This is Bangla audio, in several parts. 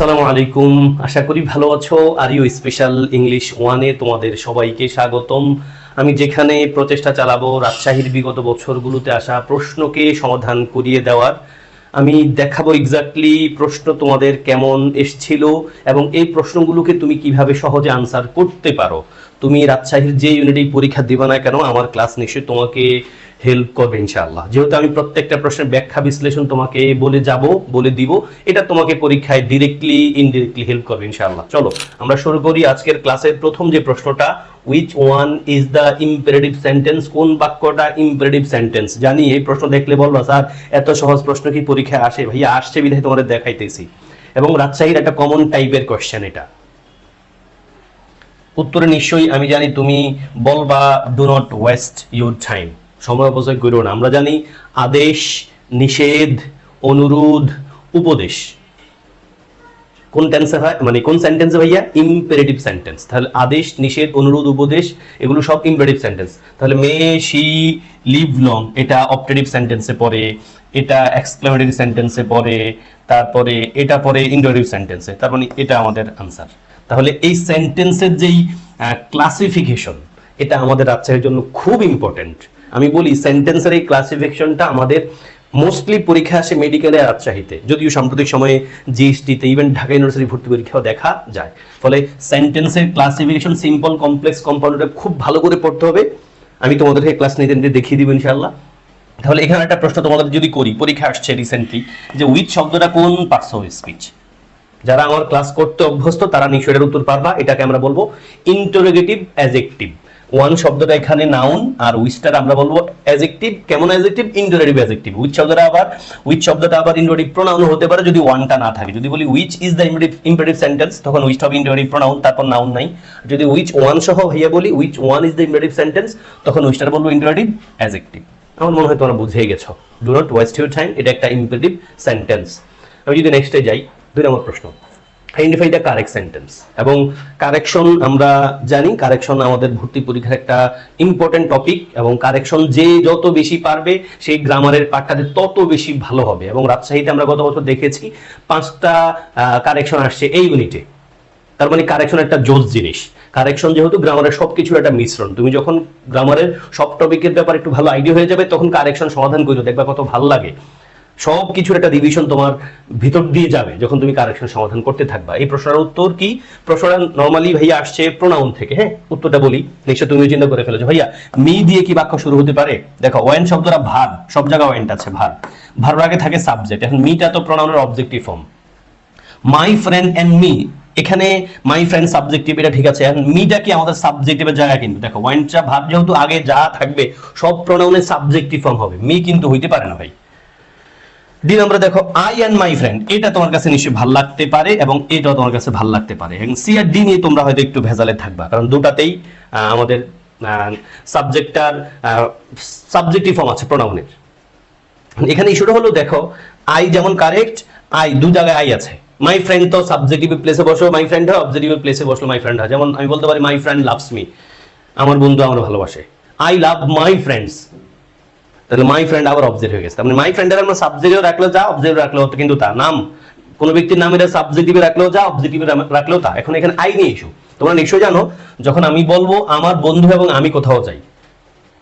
আসসালামু আলাইকুম। আশা করি ভালো আছো। আর ইউ স্পেশাল ইংলিশ ওয়ানে তোমাদের সবাইকে স্বাগতম। আমি যেখানে প্রচেষ্টা চালাবো, রাজশাহীর বিগত বছরগুলোতে আসা প্রশ্নকে সমাধান করিয়ে দেওয়ার। আমি দেখাবো এক্স্যাক্টলি প্রশ্ন তোমাদের কেমন এসছিল এবং এই প্রশ্নগুলোকে তুমি কীভাবে সহজে আনসার করতে পারো। তুমি রাজশাহীর যে ইউনিটেই পরীক্ষা দিবা না কেন, আমার ক্লাস নিশ্চয়ই তোমাকে হেল্প করবে ইনশাআল্লাহ। যেহেতু আমি প্রত্যেকটা প্রশ্নের ব্যাখ্যা বিশ্লেষণ তোমাকে বলে যাব, বলে দিব, এটা তোমাকে পরীক্ষায় ডিরেক্টলি ইনডিরেক্টলি হেল্প করবে ইনশাআল্লাহ। চলো, আমরা শুরু করি আজকের ক্লাসের প্রথম যে প্রশ্নটা which one is the imperative sentence কোন বাক্যটা ইম্পারেটিভ সেন্টেন্স জানি, এই প্রশ্ন দেখলে বলবা, স্যার, এত সহজ প্রশ্ন কি পরীক্ষায় আসে? ভাইয়া, আসছে বিধায় তোমাদের দেখাইতেছি। এবং রাজশাহীর একটা কমন টাইপের কোয়েশ্চেন এটা। উত্তরে নিশ্চয়ই আমি জানি, তুমি বলবা do not waste your time সময় অপচয় করো না আমরা জানি আদেশ, নিষেধ, অনুরোধ, উপদেশ। কোন টেন্সে হয়? মানে কোন সেন্টেন্সে ভাইয়া? ইম্পারেটিভ সেন্টেন্স তাহলে আদেশ, নিষেধ, অনুরোধ, উপদেশ, এগুলো সব ইম্পারেটিভ সেন্টেন্স তাহলে মে, শি, লিভ লং, এটা অপটেটিভ সেন্টেন্সে পড়ে, এটা এক্সক্লেমেটরি সেন্টেন্সে পড়ে, তারপরে এটা পড়ে ইন্টারেটিভ সেন্টেন্সে তার মানে এটা আমাদের আনসার তাহলে এই সেন্টেন্সের যেই ক্লাসিফিকেশন এটা আমাদের রাজশাহীর জন্য খুব ইম্পর্টেন্ট আমি বলি সেন্টেন্সের এই ক্লাসিফিকেশনটা আমাদের মোস্টলি পরীক্ষা আসে মেডিকেলে রাজশাহীতে যদিও সাম্প্রতিক সময়ে জিএসটিতে ইভেন ঢাকা ইউনিভার্সিটি ভর্তি পরীক্ষাও দেখা যায়। ফলে সেন্টেন্সের ক্লাসিফিকেশন সিম্পল কমপ্লেক্স কম্পাউন্ডটা খুব ভালো করে পড়তে হবে। আমি তোমাদেরকে ক্লাস নিতে নিতে দেখিয়ে দিব ইনশাআল্লাহ। তাহলে এখানে একটা প্রশ্ন তোমাদের যদি করি, পরীক্ষা আসছে রিসেন্টলি যে উইথ শব্দটা কোন পার্টস অফ স্পিচ যারা আমার ক্লাস করতে অভ্যস্ত, তারা নিশ্চয় এর উত্তর পারবা। এটাকে আমরা বলব ইন্টারোগেটিভ অ্যাজেক্টিভ ওয়ান শব্দটা এখানে নাউন আর উইচটার আমরা বলব অ্যাজেক্টিভ কেমন অ্যাজেক্টিভ ইন্টারেটিভ অ্যাজেক্টিভ উইচ শব্দটা আবার? উইচ শব্দটা আবার ইন্টারেটিভ প্রোনাউন হতে পারে যদি ওয়ানটা না থাকে। যদি বলি which is the imperative sentence তখন উইচ হবে ইন্টারেটিভ প্রোনাউন তারপর নাউন নাই। যদি উইচ ওয়ান সহ ভাইয়া বলি which one is the imperative sentence তখন উইচটার বলব ইন্টারেটিভ অ্যাজেক্টিভ আমার মনে হয় তোমরা বুঝে গেছো। Do not waste your time এটা একটা ইম্পারেটিভ সেন্টেন্স আমি যদি নেক্সটে যাই, দুই নম্বর প্রশ্ন। আইডেন্টিফাই দ্য কারেক্ট সেন্টেন্স এবং কারেকশন আমরা জানি কারেকশন আমাদের ভর্তি পরীক্ষার একটা ইম্পর্টেন্ট টপিক এবং কারেকশন যে যত বেশি পারবে, সেই গ্রামারের পাঠটাতে তত বেশি ভালো হবে। এবং রাজশাহীতে আমরা গত বছর দেখেছি, পাঁচটা কারেকশন আসছে এই ইউনিটে তার মানে কারেকশন একটা জোস জিনিস। কারেকশন যেহেতু গ্রামারের সবকিছুর একটা মিশ্রণ। তুমি যখন গ্রামারের সব টপিকের ব্যাপারে একটু ভালো আইডিয়া হয়ে যাবে, তখন কারেকশন সমাধান করো দেখবা কত ভালো লাগে। সব কিছুর একটা রিভিশন তোমার ভিতর দিয়ে যাবে যখন তুমি কারেকশন সমাধান করতে থাকবা। এই প্রশ্নের উত্তর কি? প্রশ্নটা নর্মালি ভাইয়া আসছে প্রোনাউন থেকে হ্যাঁ? উত্তরটা বলি, নিশ্চয় তুমি চিন্তা করে ফেলেছো। ভাইয়া, মি দিয়ে কি বাক্য শুরু হতে পারে? দেখো ওয়েন শব্দটা ভার সব জায়গায় ওয়েন্ট আছে ভার ভার আগে থাকে সাবজেক্ট এখন মিটা তো প্রোনাউনের objective form my friend and me এখানে মাই ফ্রেন্ড সাবজেক্টিভ এটা ঠিক আছে। এখন মিটা কি আমাদের সাবজেক্টিভের জায়গা কিন্তু? দেখো ওয়েন্টটা ভাব যেহেতু আগে যা থাকবে, সব প্রোনাউনের সাবজেক্টিভ ফর্ম হবে। মি কিন্তু হইতে পারে না ভাই। ডি নাম্বার দেখো আই অ্যান্ড মাই ফ্রেন্ড এটা তোমার কাছে নিশ্চয়ই ভালো লাগতে পারে এবং এটাও তোমার কাছে ভালো লাগতে পারে। এবং সি আর ডি নিয়ে তোমরা হয়তো একটু ভেজালে থাকবা, কারণ দুটাতেই আমাদের সাবজেক্টটার সাবজেক্টিভ ফর্ম আছে প্রোনাউনের এখানে ইস্যুটা হলো, দেখো আই যেমন কারেক্ট আই দু জায়গায় আই আছে। মাই ফ্রেন্ড তো সাবজেক্টিভ প্লেসে বসো মাই ফ্রেন্ড হয় অবজেক্টিভ প্লেসে বসল মাই ফ্রেন্ড হয়। যেমন আমি বলতে পারি মাই ফ্রেন্ড লাভস মি আমার বন্ধু আমার ভালোবাসে। আই লাভ মাই ফ্রেন্ডস তাহলে মাই ফ্রেন্ড আবার অবজেক্ট হয়ে গেছে। মানে মাই ফ্রেন্ডের আমরা সাবজেক্টও রাখল যা অবজেক্ট রাখল কিন্তু তা, নাম। কোন ব্যক্তির নাম এটা সাবজেক্টিভে রাখলেও যা অবজেক্টিভে রাখলেও তা। এখন এখানে আই নিয়ে ইস্যু তোমরা নিশ্চয়ই জানো, যখন আমি বলব আমার বন্ধু এবং আমি কোথাও যাই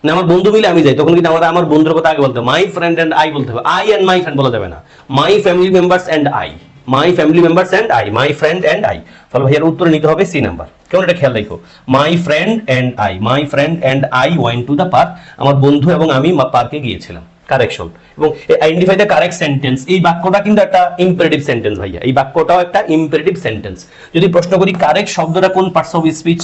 না আমার বন্ধু মিলে আমি যাই, তখন কিন্তু আমাদের আমার বন্ধুর কথা আগে বলতে মাই ফ্রেন্ড অ্যান্ড আই বলতে হবে। আই এন্ড মাই ফ্রেন্ড বলা যাবে না। My family members and I my family members and I my friend and I ফলে এর উত্তর নিতে হবে সি নাম্বার কেমন এটা খেয়াল রাখো? My friend and I my friend and I went to the park আমার বন্ধু এবং আমি পার্কে গিয়েছিলাম। কারেকশন এবং আইডেন্টিফাই দ্য কারেক্ট সেন্টেন্স এই বাক্যটা কিন্তু একটা ইম্পারেটিভ সেন্টেন্স ভাইয়া। এই বাক্যটাও একটা ইম্পারেটিভ সেন্টেন্স যদি প্রশ্ন করি কারেক্ট শব্দটা কোন পার্টস অফ স্পিচ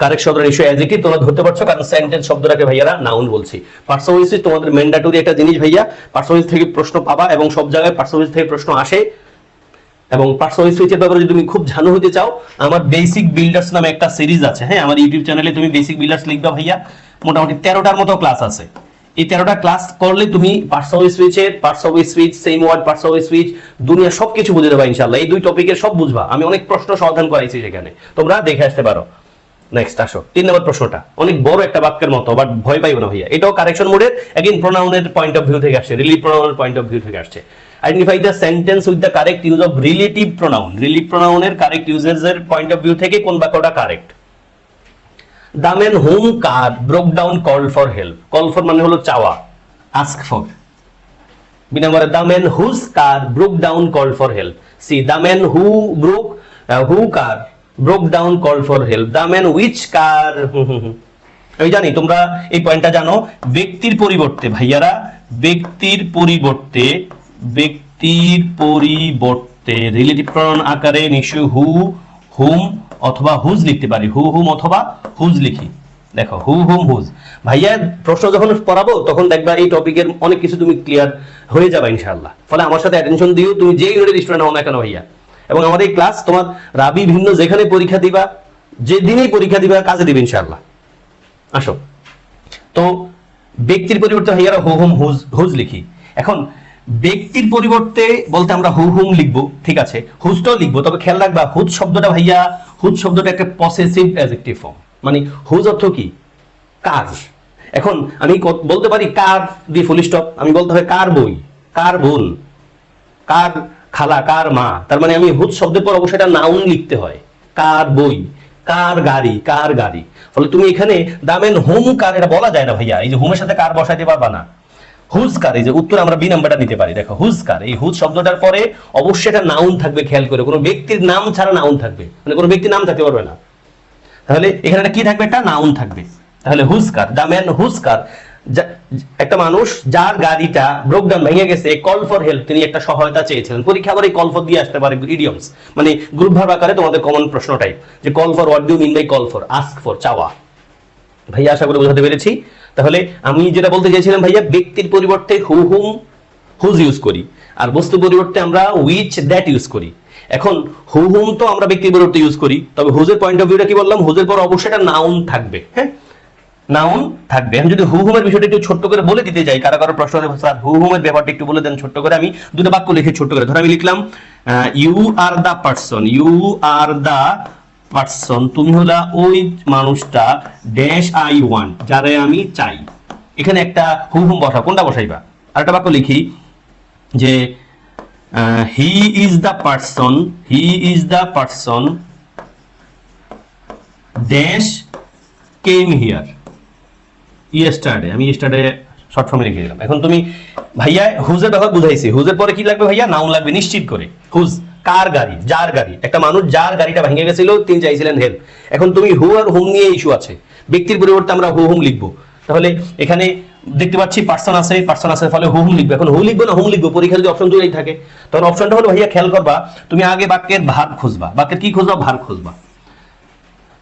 কারেক্ট শব্দ নিশ্চয়ই অ্যাডজেক্টিভ তোমরা ধরতে পারছ, কারণ সেন্টেন্স শব্দটাকে ভাইয়ারা নাউন বলছি। পার্সোনালিটি তোমাদের ম্যান্ডাটরি একটা জিনিস ভাইয়া পার্সোনালিটি থেকে প্রশ্ন পাবা এবং সব জায়গায় পার্সোনালিটি থেকে প্রশ্ন আসে। এবং পার্সোনাল সুইচের ব্যাপারে যদি তুমি খুব জানো হতে চাও, আমার বেসিক বিল্ডার্স নামে একটা সিরিজ আছে হ্যাঁ? আমার ইউটিউব চ্যানেলে তুমি বেসিক বিল্ডার্স লিখবা ভাইয়া, মোটামুটি তেরোটার মতো ক্লাস আছে। এই তেরোটা ক্লাস করলে তুমি পার্সোনাল সুইচের personal switch same word personal switch দুনিয়া সবকিছু বুঝে দেবা ইনশাল্লাহ এই দুই টপিকের সব বুঝবা। আমি অনেক প্রশ্ন সমাধান করাইছি সেখানে। তোমরা দেখে আসতে পারো। নেক্সট আসো। তিন নম্বর প্রশ্নটা। অনেক বড় একটা বাক্যের মতো বাট ভয় পাইব না ভাইয়া। এটাও কারেকশন মোডের এগেইন প্রোনাউনের পয়েন্ট অফ ভিউ থেকে আসছে রিলিভ প্রোনাউনের পয়েন্ট অফ ভিউ থেকে আসছে। Identify the sentence with the correct use of relative pronoun relative প্রোনাউনের correct uses এর পয়েন্ট অফ ভিউ থেকে কোন বাক্যটা correct the man whom car broke down call for help call for মানে হলো চাওয়া। আস্ক ফর বি নম্বরে the man whose car broke down call for help C the man who broke who car broke down call for help the man which car আমি জানি, তোমরা এই পয়েন্টটা জানো। ব্যক্তির পরিবর্তে, ভাইয়ারা, ব্যক্তির পরিবর্তে ব্যক্তির পরিবর্তে রিলেটিভ প্রনাউন আকারে নিশ্চয়ই হু হুম অথবা হুজ লিখতে পারি। হু হুম অথবা হুজ লিখি। দেখো হু হুম হুজ ভাইয়া, প্রশ্ন যখন পড়াবো, তখন দেখবা এই টপিকের অনেক কিছু তুমি ক্লিয়ার হয়ে যাবে ইনশাআল্লাহ। ফলে আমার সাথে অ্যাটেনশন দিও, তুমি যে ইউনিটের স্টুডেন্ট হও না কেন ভাইয়া? এবং আমাদের ক্লাস তোমার রাবি, ভিন্ন, যেখানে পরীক্ষা দিবা যে দিনেই পরীক্ষা দিবা, কাজে দিবে ইনশাআল্লাহ। আসো। তো ব্যক্তির পরিবর্তে ভাইয়ারা হু হুম হুজ হুজ লিখি। এখন, ব্যক্তির পরিবর্তে বলতে আমরা হু হুম লিখব, ঠিক আছে? হুজটাও লিখব, তবে খেয়াল রাখবা, হুজ শব্দটা ভাইয়া, হুজ শব্দটা একটা পসেসিভ অ্যাডজেক্টিভ ফর্ম মানে হুজ অর্থ কি? কার। এখন, আমি বলতে পারি কার, দি ফুল স্টপ আমি বলতে হবে কার বই, কার বোন, কার খালা কার মা। তার মানে আমি হুদ শব্দের পর অবশ্যই এটা নাউন লিখতে হয়। কার বই? কার গাড়ি? কার গাড়ি? ফলে তুমি এখানে দামেন হোম কার, এটা বলা যায় না ভাইয়া। এই যে হোমের সাথে কার বসাইতে পারবা না। হুজ কার, এই যে উত্তর আমরা বি নাম্বারটা নিতে পারি। দেখো, হুজ কার, এই হুজ শব্দটার পরে অবশ্যই একটা নাউন থাকবে, খেয়াল করে। কোনো ব্যক্তির নাম ছাড়া নাউন থাকবে। মানে কোনো ব্যক্তির নাম থাকতে পারবে না। তাহলে এখানে কি থাকবে? একটা নাউন থাকবে। তাহলে হুসকার দ্য ম্যান হুসকার যা- একটা মানুষ যার গাড়িটা ব্রোকডাউন ভেঙে গেছে কল ফর হেল্প তিনি একটা সহায়তা চেয়েছিলেন। পরীক্ষা এই কল ফর দিয়ে আসতে পারে ইডিয়মস মানে গ্রুপ ভাব আকারে তোমাদের কমন প্রশ্ন টাইপ যে call for what do mean by call for ask for চাওয়া। ভাইয়া, আশা করি বোঝাতে পেরেছি। তাহলে আমি যেটা বলতে চাইছিলাম ভাইয়া, ব্যক্তির পরিবর্তে হু হুম হুজ ইউজ করি। আর বস্তু পরিবর্তে আমরা উইচ দ্যাট ইউজ করি। এখন হু হুম তো আমরা ব্যক্তির পরিবর্তে ইউজ করি, তবে হুজের পয়েন্ট অফ ভিউটা কি বললাম? হুজের পর অবশ্যই একটা নাউন থাকবে হ্যাঁ? নাউন থাকবে। আমি যদি হু হুমের বিষয়টা একটু ছোট্ট করে বলে দিতে যাই, কারও কারও প্রশ্ন হলে স্যার, হু হুমের ব্যাপারটা একটু বলে দেন ছোট্ট করে। আমি দুটো বাক্য লিখে ছোট্ট করে। ধর আমি লিখলাম you are the person you are the person তুমি হলা ওই মানুষটা ড্যাশ আই ওয়ান যারে আমি চাই। এখানে একটা হু হুম বসা কোনটা বসাইবা? আর একটা বাক্য লিখি, যে he is the person he is the person dash came here yesterday আমি ইয়েস্টারডে শর্ট ফর্মে লিখে দিলাম। এখন তুমি ভাইয়া হুজের ব্যাপার বুঝাইছি। হুজের পরে কি লাগবে ভাইয়া? নাউন লাগবে, নিশ্চিত করে। হুজ কার গাড়ি? যার গাড়ি? একটা মানুষ যার গাড়িটা ভেঙে গেছিল, তিনি চাইছিলেন হেল্প এখন তুমি হু আর হুম নিয়ে ইস্যু আছে। ব্যক্তির পরিবর্তে আমরা হু হুম লিখব। তাহলে এখানে দেখতে পাচ্ছি পার্সন আছে পার্সন আছে ফলে হু হুম লিখবে। এখন হু লিখব না হুম লিখব? পরীক্ষা যদি অপশন দুটোই থাকে তখন অপশনটা হলো ভাইয়া খেয়াল করবা, তুমি আগে বাক্যের ভার খুঁজবা। বাক্যের কি খুঁজবা? ভার খুঁজবা।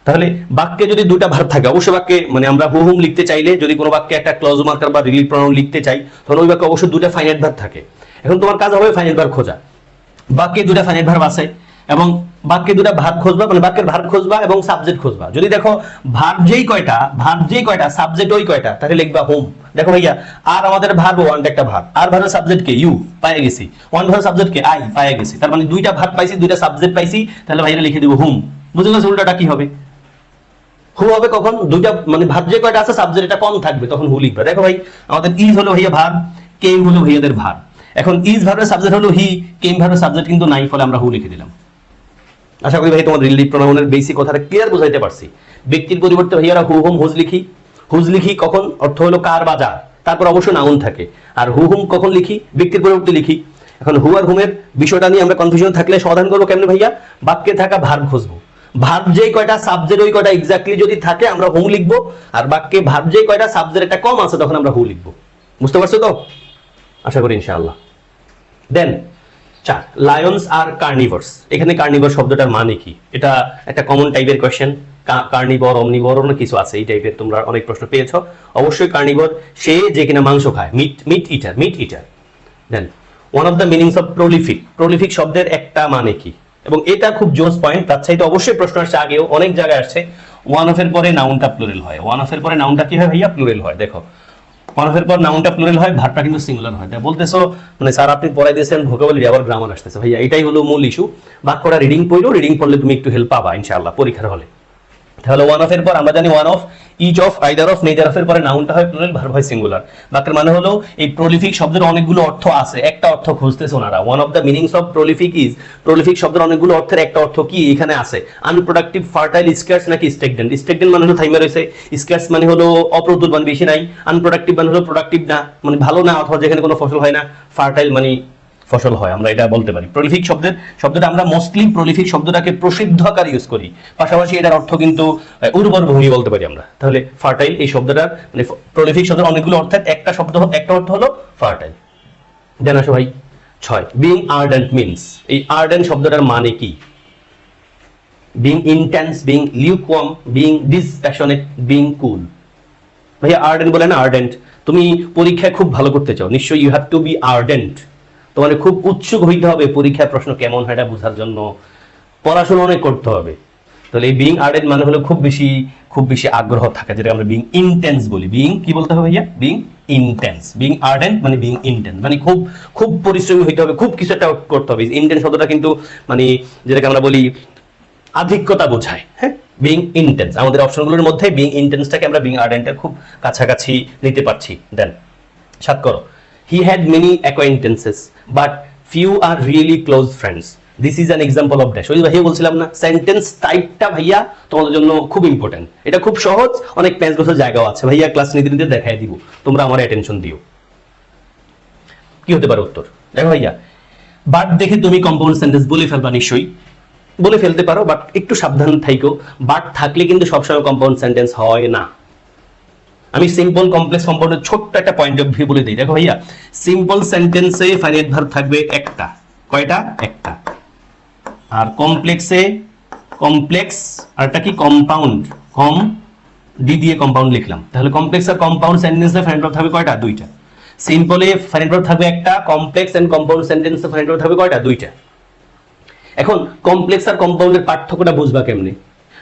তাহলে বাক্যে যদি দুটা ভার্ব থাকে, অবশ্যই বাক্যে মানে আমরা হু হুম লিখতে চাইলে যদি কোনো বাক্যে একটা ক্লজ মার্কার বা রিলিফ প্রনাউন লিখতে চাই, তখন ওই বাক্যে অবশ্যই দুটা ফাইনাইট ভার্ব থাকে। এখন তোমার কাজ হবে ফাইনাইট ভার্ব খোঁজা। বাক্যে দুটা ফাইনাইট ভার্ব আছে এবং বাক্যে দুটা ভার্ব খোঁজবা মানে বাক্যের ভার্ব খুঁজবা এবং সাবজেক্ট খোঁজবা। যদি দেখো ভার্ব যেই কয়টা ভার্ব যেই কয়টা সাবজেক্ট ওই কয়টা, তাহলে লিখবা হোম। দেখো ভাইয়া, আর আমাদের ভার্ব ওয়ান একটা ভার্ব আর ভার্বের সাবজেক্ট কে? ইউ পায়ে গেছি। ওয়ান ভার্বের সাবজেক্ট কে? আই পায়ে গেছি। তার মানে দুইটা ভার্ব পাইছি, দুইটা সাবজেক্ট পাইছি, তাহলে ভাইয়া লিখে দিব হুম। বুঝে গেছে উল্টাটা কি হবে? হু হবে কখন? দুইটা মানে ভাব যে কয়টা আছে সাবজেক্ট এটা কম থাকবে, তখন হু লিখবে। দেখো ভাই, আমাদের ইজ হলো ভাইয়া ভার কেম হলো ভাইয়াদের ভার। এখন ইজ ভার্বের সাবজেক্ট হলো হি কেম ভার্বের সাবজেক্ট কিন্তু নাই, ফলে আমরা হু লিখে দিলাম। আশা করি ভাই, তোমার রিলেটিভ প্রোনাউনের বেসিক কথাটা ক্লিয়ার বুঝাইতে পারছি। ব্যক্তির পরিবর্তে ভাইয়ারা হু হুম হুজ লিখি। হুজ লিখি কখন? অর্থ হলো কার বা যার তারপর অবশ্যই নাউন থাকে। আর হু হুম কখন লিখি? ব্যক্তির পরিবর্তে লিখি। এখন হু আর হুমের বিষয়টা নিয়ে আমরা কনফিউশন থাকলে সমাধান করব কেমনে ভাইয়া? বাক্যে থাকা ভার খুঁজবো। ভার্ব যেই কয়টা সাবজেক্ট ওই কয়টা এক্স্যাক্টলি যদি থাকে, আমরা হু লিখব। আর বাক্যে ভার্ব যেই কয়টা সাবজেক্ট একটা কম আছে, তখন আমরা হু লিখব। বুঝতে পারছ তো? আশা করি ইনশাআল্লাহ। দেন চার লায়ন্স আর কার্নিভার্স এখানে কার্নিভার শব্দটার মানে কি? এটা একটা কমন টাইপের কোয়েশ্চেন কার্নিভর অমনিভর অন্য কিছু আছে, এই টাইপের তোমরা অনেক প্রশ্ন পেয়েছ। অবশ্যই কার্নিভর সে যে কিনা মাংস খায় meat meat eater meat eater then one of the meanings of prolific prolific শব্দের একটা মানে কি? এবং এটা খুব জোস পয়েন্ট তার চাইতে অবশ্যই প্রশ্ন আসছে আগেও, অনেক জায়গায় আসছে ওয়ান অফ এর পরে নাউনটা প্লুরাল হয়। ওয়ান অফ এর পরে নাউনটা কি হয় ভাইয়া? প্লুরাল হয়, দেখো। ওয়ান অফ এর পর নাউনটা প্লুরাল হয় ভার্বটা কিন্তু সিঙ্গুলার হয়। বলতেছো মানে স্যার আপনি পড়াই দিয়েছেন ভোকাবুলারি আবার গ্রামার আসতেছে। ভাইয়া, এটাই হলো মূল ইস্যু বাক্যটা রিডিং পড়ল রিডিং পড়লে তুমি একটু হেল্প পাবা, ইনশাআল্লাহ, পরীক্ষার হলে। তাহলে ওয়ান অফ এর পর আমরা জানি one of each of either of neither of এর পরে নাউনটা হয় প্লুরাল ভার্ব হয় সিঙ্গুলার বাক্যের মানে হলো, এই প্রলিফিক শব্দের অনেকগুলো অর্থ আছে, একটা অর্থ খুঁজতেছে ওনারা। One of the meanings of prolific is prolific শব্দের অনেকগুলো অর্থের একটা অর্থ কি এখানে আছে? আনপ্রোডাক্টিভ ফার্টাইল স্কেয়ার্স নাকি স্টেগনেন্ট স্টেগনেন্ট মানে হলো থাইমা রয়েছে। স্কেয়ার্স মানে হলো অপ্রতুল মানে বেশি নাই। আনপ্রোডাক্টিভ মানে হলো প্রোডাক্টিভ না মানে ভালো না অথবা যেখানে কোনো ফসল হয় না। ফার্টাইল মানে ফসল হয়, আমরা এটা বলতে পারি। প্রলিফিক শব্দের, শব্দটা আমরা মোস্টলি প্রলিফিক শব্দটাকে প্রসিদ্ধ আকার ইউজ করি। পাশাপাশি এটার অর্থ কিন্তু উর্বর ভূমি বলতে পারি আমরা। তাহলে ফার্টাইল এই শব্দটার মানে প্রলিফিক শব্দের অনেকগুলো অর্থাৎ একটা শব্দ একটা অর্থ হলো ফার্টাইল দেন আসো ভাই, ছয়। বিং আর্ডেন্ট মিনস এই আর্ডেন্ট শব্দটার মানে কি? Being intense being lukewarm being dispassionate being cool ভাইয়া আর্ডেন্ট বলে না আর্ডেন্ট তুমি পরীক্ষায় খুব ভালো করতে চাও। নিশ্চয়ই you have to be ardent তোমার খুব উৎসুক হইতে হবে, পরীক্ষার প্রশ্ন কেমন হয় এটা বোঝার জন্য। পড়াশোনা অনেক করতে হবে। তাহলে এই বিং আর্ডেন্ট মানে হলো খুব বেশি খুব বেশি আগ্রহ থাকা যেটা আমরা বিং ইন্টেন্স বলি। বিং কি বলতে হবে ভাইয়া? বিং ইন্টেন্স বিং আর্ডেন্ট মানে বিং ইন্টেন্স মানে খুব খুব পরিশ্রমী হইতে হবে, খুব কিছু একটা করতে হবে। ইন্টেন্স শব্দটা কিন্তু মানে যেটাকে আমরা বলি আধিক্যতা বোঝায় হ্যাঁ? বিং ইন্টেন্স আমাদের অপশনগুলোর মধ্যে বিং ইন্টেন্সটাকে আমরা বিং আর্ডেন্টের খুব কাছাকাছি নিতে পারছি। দেন, সাত করো। He had many acquaintances but few are really close friends this is an example of dash ওই ভাইয়া বলছিলাম না সেন্টেন্স টাইপটা ভাইয়া তোমাদের জন্য খুব ইম্পর্টেন্ট এটা খুব সহজ, অনেক প্যাঁচ বছর জায়গাও আছে। ভাইয়া ক্লাস নিতে নিতে দেখাই দিব। তোমরা আমার অ্যাটেনশন দিও। কি হতে পারে উত্তর? দেখো ভাইয়া বাট দেখে তুমি কম্পাউন্ড সেন্টেন্স বলে ফেলবা নিশ্চয়ই। বলে ফেলতে পারো বাট একটু সাবধান থাইকো। বাট থাকলে কিন্তু সবসময় কম্পাউন্ড সেন্টেন্স হয় না। আমি সিম্পল কমপ্লেক্স কম্পাউন্ডের ছোট্ট একটা পয়েন্ট অফ ভিউ বলে দিই। দেখো ভাইয়া সিম্পল সেন্টেন্সে ফাইনাইট ভার্ব থাকবে একটা। কয়টা? একটা। আর কমপ্লেক্সে কমপ্লেক্স আরটা কি? কম্পাউন্ড কম ডি দিয়ে কম্পাউন্ড লিখলাম। তাহলে কমপ্লেক্স আর কম্পাউন্ড সেন্টেন্সে ফাইনাইট ভার্ব থাকবে কয়টা? দুইটা। সিম্পলে ফাইনাইট ভার্ব থাকবে একটা কমপ্লেক্স এন্ড কম্পাউন্ড সেন্টেন্সে ফাইনাইট ভার্ব থাকবে কয়টা? দুইটা। এখন কমপ্লেক্স আর কম্পাউন্ডের পার্থক্যটা বুঝবা কেমনে?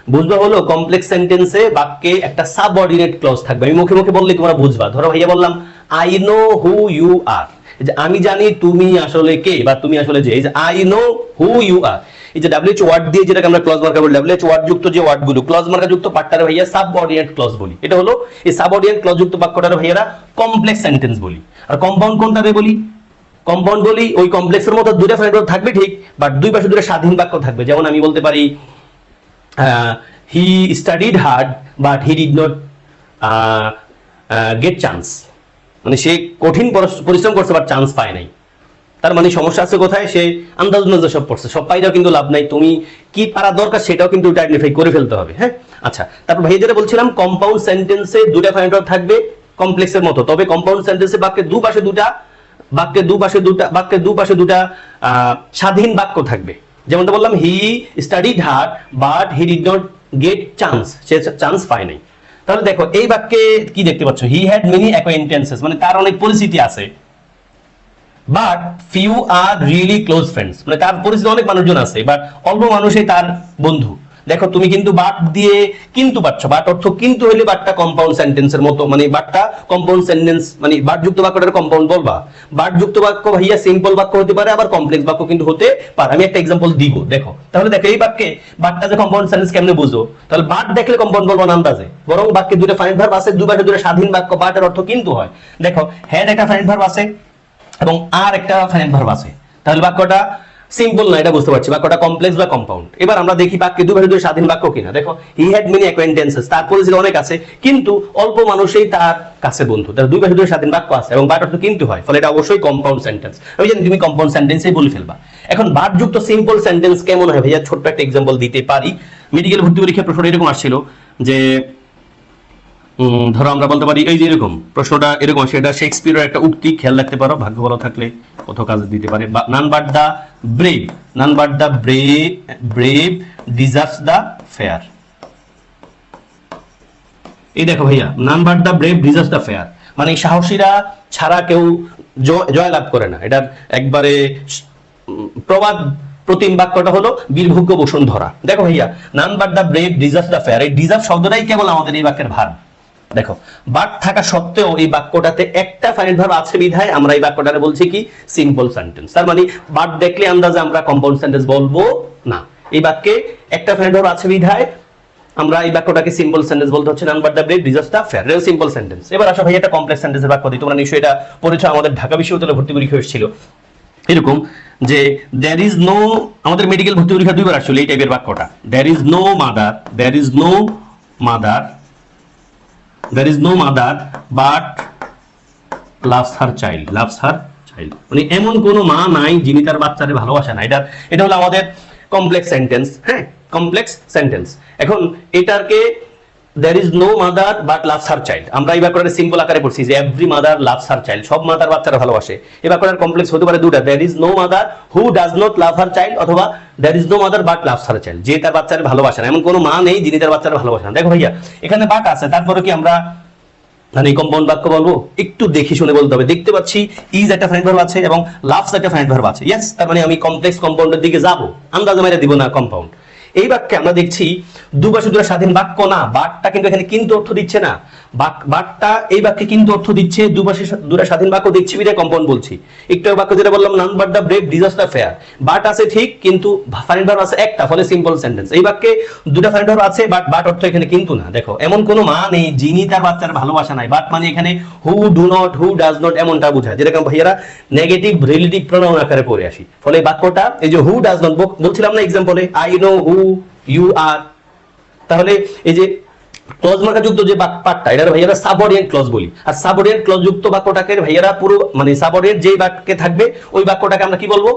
বুঝবা হলো কমপ্লেক্স সেন্টেন্সে বাক্যে একটা সাবঅর্ডিনেট ক্লজ থাকবে। আমি মুখে মুখে বললে তোমরা বুঝবা। ধরো ভাইয়া বললাম I know who you are যে, আমি জানি তুমি আসলে কে বা তুমি আসলে যে। I know who you are এই যে ডাব্লিউএচ ওয়ার্ড দিয়ে যেটাকে আমরা ক্লজ মার্কার বলি ডাব্লিউএচ ওয়ার্ড যুক্ত যে ওয়ার্ডগুলো ক্লজ মার্কার যুক্ত পার্টটারে ভাইয়া সাবঅর্ডিনেট ক্লজ বলি। এটা হলো, এই সাবঅর্ডিনেট ক্লজ যুক্ত বাক্যটারে ভাইয়ারা কমপ্লেক্স সেন্টেন্স বলি। আর কম্পাউন্ড কোনটারে বলি? কম্পাউন্ড বলি, ওই কমপ্লেক্সের মতো দুইটা ফাইনাল থাকবে ঠিক বাট দুই পাশে দুটো স্বাধীন বাক্য থাকবে। যেমন আমি বলতে পারি he studied hard but he did not get chance মানে সে কঠিন পরিশ্রম করছে বাট চান্স পায় নাই। তার মানে সমস্যা আছে কোথায়? সে আন্দাজ নজর সব পড়ছে। সব পাইলেও কিন্তু লাভ নাই। তুমি কি পারা দরকার সেটাও কিন্তু আইডেন্টিফাই করে ফেলতে হবে হ্যাঁ? আচ্ছা তারপর ভাই যেটা বলছিলাম কম্পাউন্ড সেন্টেন্সে দুটা ফাইনাল থাকবে কমপ্লেক্সের মতো। তবে কম্পাউন্ড সেন্টেন্সে বাক্যে দুপাশে দুটা, বাক্যে দুপাশে দুটা, বাক্যে দুপাশে দুটা স্বাধীন বাক্য থাকবে। যেমনটা বললাম he studied hard but he did not get chance say chance পায় নাই। তাহলে দেখো, এই বাক্যে কি দেখতে পাচ্ছ? হি হ্যাড মেনি অ্যাকোয়েন্টেন্সেস মানে তার অনেক পরিচিতি আছে। But few are really close friends মানে তার পরিচিত অনেক মানুষজন আছে বাট অল্প মানুষই তার বন্ধু। দেখো, তুমি কিন্তু বাট দিয়ে কিন্তু পাচ্ছ বাট অর্থ কিন্তু হলে বাটটা কম্পাউন্ড সেন্টেন্সের মতো মানে বাটটা কম্পাউন্ড সেন্টেন্স মানে বাট যুক্ত বাক্যটার কম্পাউন্ড বলবা। বাট যুক্ত বাক্য ভাইয়া সিম্পল বাক্য হতে পারে, আবার কমপ্লেক্স বাক্য কিন্তু হতে পারে। আমি একটা এক্সাম্পল দিব, দেখো। তাহলে দেখো, এই বাক্যে বাটটা যে কম্পাউন্ড সেন্টেন্স কেমনে বুঝো? তাহলে বাট দেখলে কম্পাউন্ড বলব না আন্দাজে। বরং বাক্যে দুটো ফাইন ভার্ব আছে, দুই বাক্যে দুটো স্বাধীন বাক্য, বাটের অর্থ কিন্তু হয়। দেখো হ্যাড একটা ফাইন ভার্ব আছে, এবং আর একটা ফাইনাল ভার্ব আছে। তাহলে বাক্যটা সিম্পল না, এটা বুঝতে পারছি। বাক্যটা কমপ্লেক্স বা কম্পাউন্ড এবার আমরা দেখি বাক্যে দুই দুই স্বাধীন বাক্য কিনা। দেখো হি হ্যাড মেনি অ্যাকোয়েন্টেন্সেস তার পরিচিত অনেক আছে, কিন্তু অল্প মানুষই তার কাছে বন্ধু। তার দুই পাশে দুই স্বাধীন বাক্য আছে, এবং বাট অর্থ কিন্তু হয়, ফলে এটা অবশ্যই কম্পাউন্ড সেন্টেন্স আমি জানি তুমি কম্পাউন্ড সেন্টেন্সই বলে ফেলবা। এখন বাট যুক্ত সিম্পল সেন্টেন্স কেমন হয়? ভাইয়া, ছোট্ট একটা এক্সাম্পল দিতে পারি। মেডিকেল ভর্তি পরীক্ষা প্রশ্ন এরকম আসছিল যে ধরো আমরা বলতে পারি এই যে এরকম, প্রশ্নটা এরকম আসে এটা শেক্সপিয়ারের একটা উক্তি খেয়াল রাখতে পারো, ভাগ্য ভালো থাকলে কত কাজে দিতে পারে। None but the brave none but the brave deserves the fair এই দেখো ভাইয়া none but the brave deserves the fair মানে সাহসীরা ছাড়া কেউ জয় লাভ করে না। এটার একবারে প্রবাদ প্রতিম বাক্যটা হলো বীরভোগ্য বসুন্ধরা দেখো ভাইয়া none but the brave deserve the fair এই ডিজার্ভ শব্দটাই কেবল আমাদের এই বাক্যের ভার। দেখো, বাট থাকা সত্ত্বেও এই বাক্যটাতে একটা ফাইনাল ভার্ব আছে বিধায়, আমরা এই বাক্যটাতে বলছি কি? সিম্পল সেন্টেন্স তার মানে বাট দেখলে আন্দাজে আমরা কম্পাউন্ড সেন্টেন্স বলব না। এই বাক্যে একটা ফাইনাল ভার্ব আছে বিধায়, আমরা এই বাক্যটাকে সিম্পল সেন্টেন্স বলতে হচ্ছে none but the brave deserve the fair rail simple sentence এবার আসো ভাই, একটা কমপ্লেক্স সেন্টেন্সের বাক্য দিই। তোমরা নিশ্চয়ই এটা পড়েছো, আমাদের ঢাকা বিশ্ববিদ্যালয়ে ভর্তি পরীক্ষা এসেছিল। এরকম যে দ্যার ইজ নো আমাদের মেডিকেল ভর্তি পরীক্ষা দুইবার আসছিল এই টাইপের বাক্যটা। There is no mother there is no mother there is no mother but loves her child loves her child মানে এমন কোনো মা নাই যিনি তার বাচ্চারে ভালোবাসে না। এটা এটা হলো আমাদের কমপ্লেক্স সেন্টেন্স হ্যাঁ? কমপ্লেক্স সেন্টেন্স এখন এটাকে there is no mother but loves her child আমরা এই বাক্যটা সিম্পল আকারে পড়ছি যে every mother loves her child সব মা তার বাচ্চারা ভালোবাসে। এই বাক্যটার কমপ্লেক্স হতে পারে দুটা there is no mother who does not love her child অথবা there is no mother but loves her child যে তার বাচ্চারে ভালোবাসে না। এমন কোনো মা নেই যিনি তার বাচ্চারা ভালোবাসে না। দেখো ভাইয়া, এখানে বাট আছে। তারপরে কি আমরা মানে কম্পাউন্ড বাক্য বলব? একটু দেখে শুনে বলতে হবে। দেখতে পাচ্ছি ইজ একটা ফ্রেন্ড ভার্ব আছে এবং লাভস একটা ফ্রেন্ড ভার্ব আছে। ইয়েস তার মানে আমি কমপ্লেক্স কম্পাউন্ডের দিকে যাব। আন্দাজে মেরে দিব না কম্পাউন্ড এই বাক্যে আমরা দেখছি দুপাশে দুটো স্বাধীন বাক্য না বাকটা কিন্তু এখানে কিন্তু অর্থ দিচ্ছে না। বাক বাকটা এই বাক্যে কিন্তু অর্থ দিচ্ছে দুপাশে দুটো স্বাধীন বাক্য দেখছি বিধায় কম্পাউন্ড বলছি। একটু বাক্য যেটা বললাম none but the brave deserves the fair but আছে ঠিক, কিন্তু ফাইন ভার্ব আছে একটা, ফলে সিম্পল সেন্টেন্স এই বাক্যে দুটো ফাইন ভার্ব আছে, বাট বাট অর্থ এখানে কিন্তু না। দেখো, এমন কোনো মা নেই যিনি তার বাচ্চার ভালোবাসা নাই। বাট মানে এখানে who do not who does not এমনটা বোঝায়। যেরকম ভাইয়ারা নেগেটিভ রিলেটিভ প্রোনাউন আকারে পড়ে আসি। ফলে বাক্যটা, এই যে হু ডাজ নট বলছিলাম না এক্সাম্পলে I know who you are তাহলে এই যে ক্লজ মার্কা যুক্ত যে পার্টটা ভাইয়ারা ক্লজ বলি। আর ক্লজ যুক্ত বাক্যটাকে ভাইয়ারা পুরো মানে যেই বাক্যে থাকবে, ওই বাক্যটাকে আমরা কি বলব?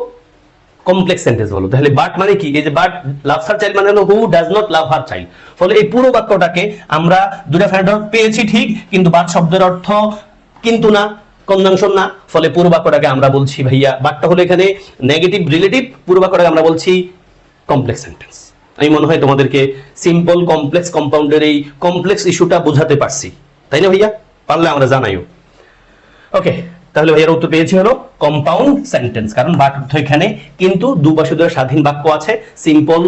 কমপ্লেক্স সেন্টেন্স বলব। তাহলে বাট মানে কি? এই যে বাট লাভ হার চাইল্ড মানে হলো who does not love her child ফলে এই পুরো বাক্যটাকে আমরা দুটা ফ্যান্ড পেয়েছি ঠিক, কিন্তু বাট শব্দের অর্থ কিন্তু না কনজাংশন না। ফলে পুরো বাক্যটাকে আমরা বলছি ভাইয়া। বাটটা হলো এখানে নেগেটিভ রিলেটিভ পুরো বাক্যটাকে আমরা বলছি কমপ্লেক্স সেন্টেন্স আমি মনে হয় তোমাদেরকে সিম্পল কমপ্লেক্স কম্পাউন্ডের এই কমপ্লেক্স ইস্যুটা বোঝাতে পারছি। তাই না ভাইয়া? পারলে আমরা জানাইও। ওকে তাহলে ভাইয়ার উত্তর পেয়েছি হলো কম্পাউন্ড সেন্টেন্স কারণ অর্থ এখানে কিন্তু দুপাশে দুটো স্বাধীন বাক্য আছে। সিম্পল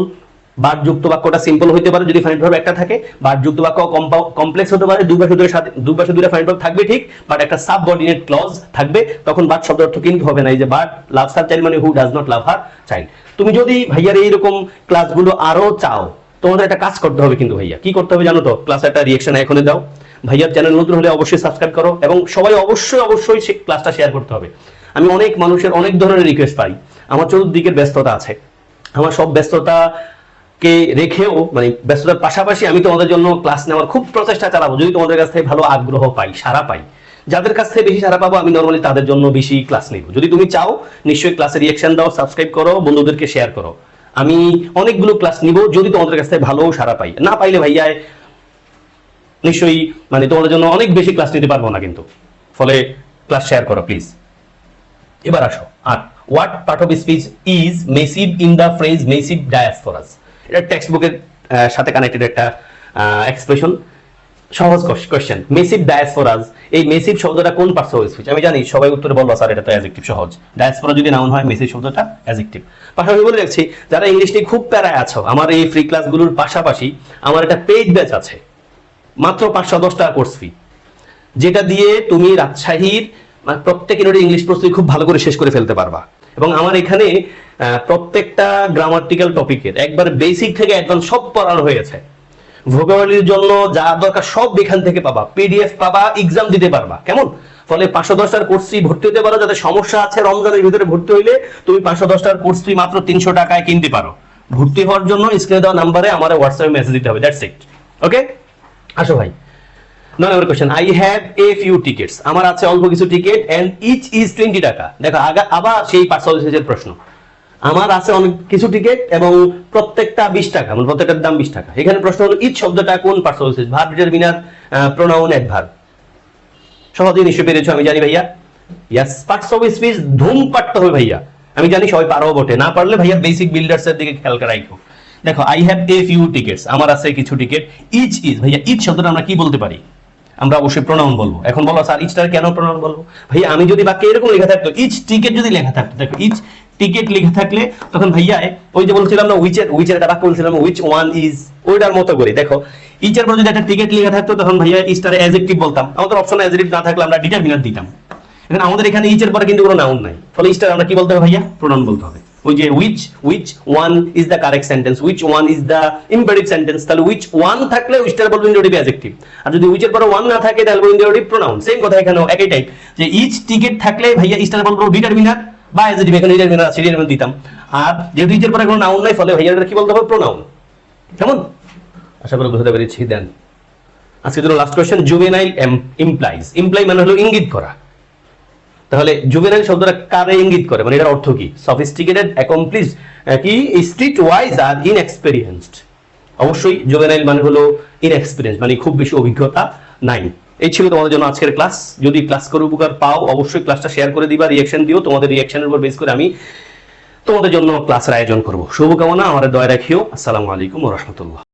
বাট যুক্ত বাক্যটা সিম্পল হতে পারে যদি ফাইন ভার্ব একটা থাকে। বাট যুক্ত বাক্য কমপ্লেক্স হতে পারে দুই পাশে দুটো স্বাধীন দুই পাশে দুটো ফাইন ভার্ব থাকবে ঠিক বাট একটা সাবঅর্ডিনেট ক্লজ থাকবে। তখন বাট শব্দ অর্থ কিন্তু হবে না, এই যে বাট লাভ হার চাইল্ড মানে who does not love her child তুমি যদি ভাইয়ার এইরকম ক্লাসগুলো আরও চাও, তোমাদের একটা কাজ করতে হবে কিন্তু ভাইয়া। কি করতে হবে জানো তো? ক্লাস একটা রিয়েকশন এখনই দাও। ভাইয়ার চ্যানেল নতুন হলে অবশ্যই সাবস্ক্রাইব করো এবং সবাই অবশ্যই অবশ্যই সে ক্লাসটা শেয়ার করতে হবে। আমি অনেক মানুষের অনেক ধরনের রিকোয়েস্ট পাই। আমার চতুর্দিকের ব্যস্ততা আছে। আমার সব ব্যস্ততা কে রেখেও মানে ব্যস্ততার পাশাপাশি আমি তোমাদের জন্য ক্লাস নেওয়ার খুব প্রচেষ্টা চালাবো। যদি তোমাদের কাছ থেকে ভালো আগ্রহ পাই সারা পাই যাদের কাছ থেকে বেশি সারা পাবো, আমি নর্মালি তাদের জন্য বেশি ক্লাস নিব। যদি তুমি চাও, নিশ্চয়ই ক্লাসে রিয়েকশন দাও সাবস্ক্রাইব করো, বন্ধুদেরকে শেয়ার করো। আমি অনেকগুলো ক্লাস নিব, যদি তোমাদের কাছ থেকে ভালো সারা পাই। না পাইলে ভাইয়া, নিশ্চয়ই মানে তোমাদের জন্য অনেক বেশি ক্লাস নিতে পারব না কিন্তু। ফলে ক্লাস শেয়ার করো প্লিজ এবার আসো। আর what part of speech is massive in the phrase massive diasporas এটা টেক্সট বুকের সাথে কানেক্টেড একটা এক্সপ্রেশন সহজ কোশ্চেন মেসিভ ডায়াসফোরাস এই মেসিভ শব্দটা কোন পার্টস অফ স্পিচ আমি জানি, সবাই উত্তরে বলব, স্যার, এটা তো অ্যাজেক্টিভ সহজ. ডায়াসফোরা যদি নাউন হয় মেসিভ শব্দটা অ্যাজেক্টিভ পাশাপাশি বলে রাখছি, যারা ইংলিশ নিয়ে খুব প্যারায় আছো, আমার এই ফ্রি ক্লাসগুলোর পাশাপাশি আমার একটা পেইড ব্যাচ আছে, মাত্র পাঁচশো দশ টাকা কোর্স ফি যেটা দিয়ে তুমি রাজশাহীর মানে প্রত্যেক ইউনিটের ইংলিশ প্রস্তুতি খুব ভালো করে শেষ করে ফেলতে পারবা। এবং আমার এখানে প্রত্যেকটা গ্রামাটিক্যাল টপিকের একবার বেসিক থেকে একদম সব পড়ানো হয়েছে। ভোকাবুলারির জন্য যা দরকার সব এখান থেকে পাবা। পিডিএফ পাবা এক্সাম দিতে পারবা। কেমন? ফলে পাঁচশো দশটার কোর্স ভর্তি হতে পারো। যাতে সমস্যা আছে, রমজানের ভিতরে ভর্তি হইলে তুমি পাঁচশো দশটার কোর্স ফি মাত্র তিনশো টাকায় কিনতে পারো। ভর্তি হওয়ার জন্য স্ক্রিনে দেওয়া নাম্বারে আমার হোয়াটসঅ্যাপে মেসেজ দিতে হবে। দ্যাটস ইট ওকে আসো ভাই। নয় number question I have a few tickets আমার আছে অল্প কিছু ticket and each is twenty টাকা। দেখো আবার সেই পার্সোনাল প্রশ্ন। আমার আছে অনেক কিছু টিকেট এবং প্রত্যেকটা বিশ টাকা মানে প্রত্যেকটার দাম বিশ টাকা। এখানে প্রশ্ন হলো ইচ শব্দটা কোন পার্সোনাল ভার ডিটারমিনার প্রোনাউন অ্যাডভার্ব সহজেই নিশ্চয় পেরেছ, আমি জানি ভাইয়া। ইয়াস পার্টস অফ স্পিচ ধুম পাঠতে হবে ভাইয়া। আমি জানি সবাই পারো বটে। না পারলে ভাইয়া বেসিক বিল্ডার্স এর দিকে খেয়াল রাখো দেখো I have a few tickets আমার আছে কিছু টিকিট ইচ ইজ ভাইয়া ইচ শব্দটা আমরা কি বলতে পারি? আমরা অবশ্যই প্রোনাউন বলব। এখন বলো স্যার ইচটার কেন প্রোনাউন বলব? ভাইয়া, আমি যদি বাক্যে এরকম লেখা থাকতো ইচ টিকেট যদি লেখা থাকতো, দেখো ইচ টিকেট লিখে থাকলে তখন ভাইয়া, ওই যে বলছিলাম না উইচের উইচের বাক্য বলছিলাম উইচ ওয়ান ইজ ওইটার মতো করে। দেখো ইচের পর যদি একটা টিকিট লিখে থাকতো, তখন ভাইয়া ইচটার অ্যাজেক্টিভ বলতাম। আমাদের অপশন অ্যাজেক্টিভ না থাকলে আমরা ডিটারমিনার দিতাম। এখন আমাদের এখানে ইচের পরে কিন্তু কোনো নাউন নাই। ফলে ইচটার আমরা কি বলতে হবে ভাইয়া? প্রোনাউন বলতে হবে। ওই যে which which one is the correct sentence which one is the imperative sentence তাহলে উইচ ওয়ান থাকলে উইচটার বলব ইন্ডিরেটিভ অ্যাডজেক্টিভ আর যদি উইচের পরে ওয়ান না থাকে, তাহলে বলব ইন্ডিরেটিভ প্রোনাউন সেম কথা এখানেও, একই টাইপ যে ইচ টিকেট থাকলে ভাইয়া ইস্টার বলব ডিটারমিনার বা দিতাম। আর যেহেতু ইচের পরে কোনো নাউন নাই, ফলে কি বলতে হবে? প্রোনাউন কেমন? আশা পেরেছি। দেন, আজকে লাস্ট কোয়েশ্চেন ইমপ্লাইজ ইমপ্লাই মানে হলো ইঙ্গিত করা। তাহলে জুভেনাইল শব্দটা কারে ইঙ্গিত করে? মানে এটার অর্থ কি? সফিস্টিকেটেড অ্যাকমপ্লিশ কি? স্ট্রিট ওয়াইজ আর ইনএক্সপেরিয়েন্সড অবশ্যই জুভেনাইল মানে হলো ইনএক্সপিরিয়েন্স মানে খুব বেশি অভিজ্ঞতা নাই। এই ছিল তোমাদের জন্য আজকের ক্লাস যদি ক্লাস করে উপকার পাও, অবশ্যই ক্লাসটা শেয়ার করে দিবা রিয়াকশন দিও। তোমাদের রিয়াকশনের উপর বেস করে আমি তোমাদের জন্য ক্লাসের আয়োজন করব। শুভকামনা, আমাদের দয়া রাখিও। আসসালামু আলাইকুম রাহমাতুল্লাহ।